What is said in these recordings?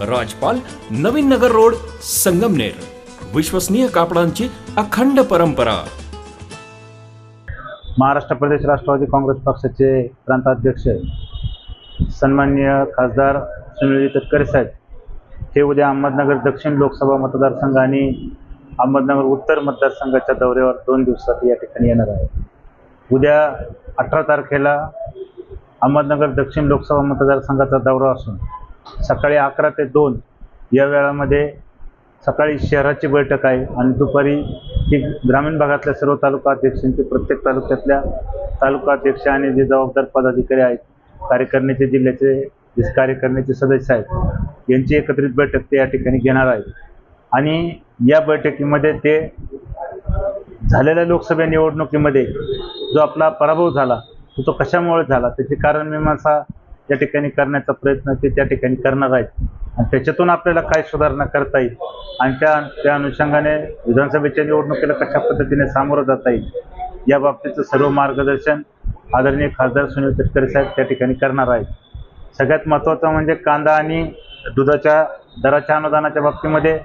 राजपाल Navin Nagar road Sangamner. विश्वसनीय कापडांची अखंड परंपरा. महाराष्ट्र प्रदेश राष्ट्रवादी काँग्रेस पक्षाचे प्रांताध्यक्ष सन्मान्य खासदार सुनील तटकरे साहेब. हे उद्या अहमदनगर दक्षिण लोकसभा मतदारसंघ आणि अहमदनगर उत्तर मतदारसंघाच्या दौऱ्यावर दोन दिवसात या ठिकाणी येणार आहे. उद्या अठरा तारखेला अहमदनगर दक्षिण लोकसभा मतदारसंघाचा दौरा असून सकाळी अकरा ते दोन या वेळामध्ये सकाळी शहराची बैठक आहे आणि दुपारी ही ग्रामीण भागातल्या सर्व तालुका अध्यक्षांची प्रत्येक तालुक्यातल्या तालुका अध्यक्ष आणि जे जबाबदार पदाधिकारी आहेत कार्यकारिणीचे जिल्ह्याचे जे कार्यकारिणीचे सदस्य आहेत यांची एकत्रित बैठक ते या ठिकाणी घेणार आहेत. आणि या बैठकीमध्ये ते झालेल्या लोकसभा निवडणुकीमध्ये जो आपला पराभव झाला तो तो कशामुळे झाला त्याचे कारण मीमांसा त्या ठिकाणी करण्याचा प्रयत्न ते त्या ठिकाणी करणार आहेत. आणि त्याच्यातून आपल्याला काय सुधारणा करता येईल? आणि त्या त्या अनुषंगाने विधानसभेच्या निवडणुकीला कशा पद्धतीने सामोरं जाता येईल? या बाबतीचं सर्व मार्गदर्शन आदरणीय खासदार सुनील तटकरे साहेब त्या ठिकाणी करणार आहेत. सगळ्यात महत्त्वाचं म्हणजे कांदा आणि दुधाच्या दराच्या अनुदानाच्या बाबतीमध्ये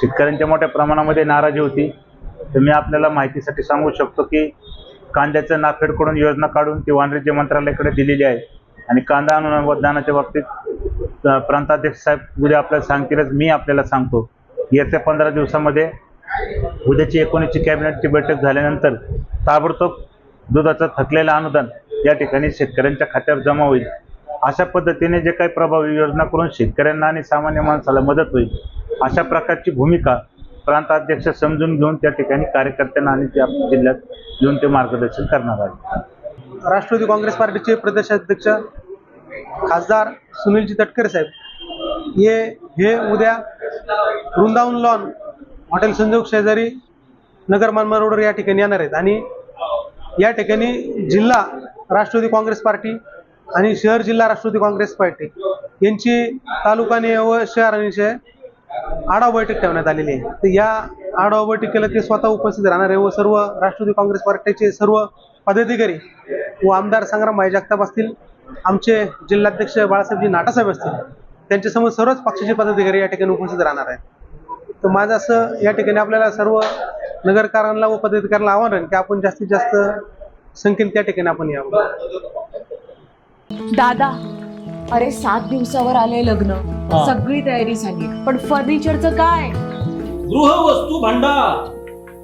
शेतकऱ्यांच्या मोठ्या प्रमाणामध्ये नाराजी होती. तर मी आपल्याला माहितीसाठी सांगू शकतो की कांद्याचं नाफेडकडून योजना काढून ती वाणिज्य मंत्रालयाकडे दिलेली आहे. आणि कांदा अनुदानाच्या बाबतीत प्रांताध्यक्ष साहेब उद्या आपल्याला सांगतीलच मी आपल्याला सांगतो. येत्या पंधरा दिवसामध्ये उद्याची एकोणीसची कॅबिनेटची बैठक झाल्यानंतर ताबडतोब दुधाचं थकलेलं अनुदान या ठिकाणी शेतकऱ्यांच्या खात्यावर जमा होईल. अशा पद्धतीने जे काही प्रभावी योजना करून शेतकऱ्यांना आणि सामान्य माणसाला मदत होईल अशा प्रकारची भूमिका प्रांताध्यक्ष समजून घेऊन त्या ठिकाणी कार्यकर्त्यांना आणि त्या जिल्ह्यात येऊन ते मार्गदर्शन करणार आहेत. राष्ट्रवादी काँग्रेस पार्टीचे प्रदेशाध्यक्ष खासदार सुनीलजी तटकरे साहेब. हे हे उद्या वृंदावन लॉन हॉटेल संजोग शेजारी नगर मानमा रोडवर या ठिकाणी येणार आहेत. आणि या ठिकाणी जिल्हा राष्ट्रवादी काँग्रेस पार्टी आणि शहर जिल्हा राष्ट्रवादी काँग्रेस पार्टी यांची तालुकाने व शहरांचे आढावा बैठक ठेवण्यात आलेली आहे. तर या आढावा बैठकीला ते स्वतः उपस्थित राहणार आहे व सर्व राष्ट्रवादी काँग्रेस पार्टीचे सर्व पदाधिकारी व आमदार संग्राम भाई जगताप असतील आमचे जिल्हाध्यक्ष बाळासाहेबजी नाटासाहेब असतील त्यांच्यासमोर सर्वच पक्षाचे पदाधिकारी या ठिकाणी उपस्थित राहणार आहेत. तर माझं असं या ठिकाणी आपल्याला सर्व नगरकारांना व पदाधिकाऱ्यांना आव्हान राहील की आपण जास्तीत जास्त संख्येने त्या ठिकाणी आपण यावं. दादा अरे सात दिवसावर आले लग्न. सगळी तयारी झाली. पण फर्निचरचं काय? गृहवस्तू भांडार.